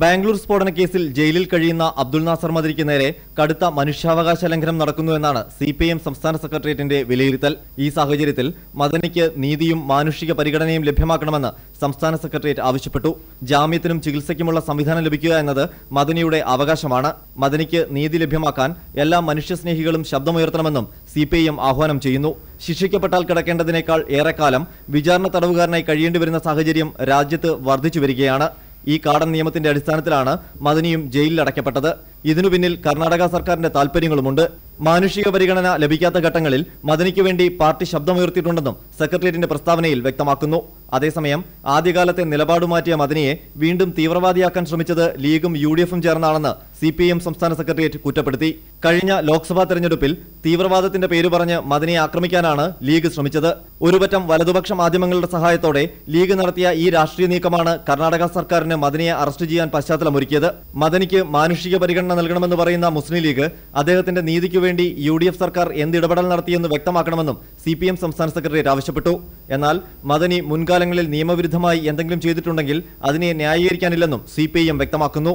ബാംഗ്ലൂർ സ്ഫോടന കേസിൽ ജയിലിൽ കഴിയുന്ന അബ്ദുൾ നാസർ മദരിക്ക് നേരെ കടുത്ത മനുഷ്യാവകാശ ലംഘനം നടക്കുന്നുവെന്നാണ് സി പി എം സംസ്ഥാന സെക്രട്ടേറിയറ്റിന്റെ വിലയിരുത്തൽ. ഈ സാഹചര്യത്തിൽ മദനിക്ക് നീതിയും മാനുഷിക പരിഗണനയും ലഭ്യമാക്കണമെന്ന് സംസ്ഥാന സെക്രട്ടേറിയറ്റ് ആവശ്യപ്പെട്ടു. ജാമ്യത്തിനും ചികിത്സയ്ക്കുമുള്ള സംവിധാനം ലഭിക്കുക എന്നത് മദനിയുടെ അവകാശമാണ്. മദനിക്ക് നീതി ലഭ്യമാക്കാൻ എല്ലാ മനുഷ്യസ്നേഹികളും ശബ്ദമുയർത്തണമെന്നും സി ആഹ്വാനം ചെയ്യുന്നു. ശിക്ഷിക്കപ്പെട്ടാൽ കിടക്കേണ്ടതിനേക്കാൾ ഏറെക്കാലം വിചാരണ തടവുകാരനായി കഴിയേണ്ടി വരുന്ന സാഹചര്യം രാജ്യത്ത് വർദ്ധിച്ചു വരികയാണ്. ഈ കാടൻ നിയമത്തിന്റെ അടിസ്ഥാനത്തിലാണ് മദനിയും ജയിലിൽ അടയ്ക്കപ്പെട്ടത്. ഇതിനു പിന്നിൽ കർണാടക സർക്കാരിന്റെ താൽപര്യങ്ങളുമുണ്ട് മാനുഷിക പരിഗണന ലഭിക്കാത്ത ഘട്ടങ്ങളിൽ മദനിക്ക് വേണ്ടി പാർട്ടി ശബ്ദമുയർത്തിയിട്ടുണ്ടെന്നും സെക്രട്ടേറിയറ്റിന്റെ പ്രസ്താവനയിൽ വ്യക്തമാക്കുന്നു. അതേസമയം ആദ്യകാലത്തെ നിലപാട് മാറ്റിയ മദനിയെ വീണ്ടും തീവ്രവാദിയാക്കാൻ ശ്രമിച്ചത് ലീഗും യു ചേർന്നാണെന്ന് സി പി എം സംസ്ഥാന സെക്രട്ടേറിയറ്റ് കുറ്റപ്പെടുത്തി. കഴിഞ്ഞ ലോക്സഭാ തെരഞ്ഞെടുപ്പിൽ തീവ്രവാദത്തിന്റെ പേര് പറഞ്ഞ് മദനിയെ ആക്രമിക്കാനാണ് ലീഗ് ശ്രമിച്ചത്. ഒരുപറ്റം വലതുപക്ഷ മാധ്യമങ്ങളുടെ സഹായത്തോടെ ലീഗ് നടത്തിയ ഈ രാഷ്ട്രീയ നീക്കമാണ് കർണാടക സർക്കാരിന് മദനിയെ അറസ്റ്റ് ചെയ്യാൻ പശ്ചാത്തലമൊരുക്കിയത്. മദനിക്ക് മാനുഷിക പരിഗണന നൽകണമെന്ന് പറയുന്ന മുസ്ലിം ലീഗ് അദ്ദേഹത്തിന്റെ നീതിക്കു വേണ്ടി യു ഡി എഫ് സർക്കാർ എന്ത് ഇടപെടൽ നടത്തിയെന്ന് വ്യക്തമാക്കണമെന്നും സി പി എം സംസ്ഥാന സെക്രട്ടേറിയറ്റ് ആവശ്യപ്പെട്ടു. എന്നാൽ മദനി മുൻകാലങ്ങളിൽ നിയമവിരുദ്ധമായി എന്തെങ്കിലും ചെയ്തിട്ടുണ്ടെങ്കിൽ അതിനെ ന്യായീകരിക്കാനില്ലെന്നും സി പി എം വ്യക്തമാക്കുന്നു.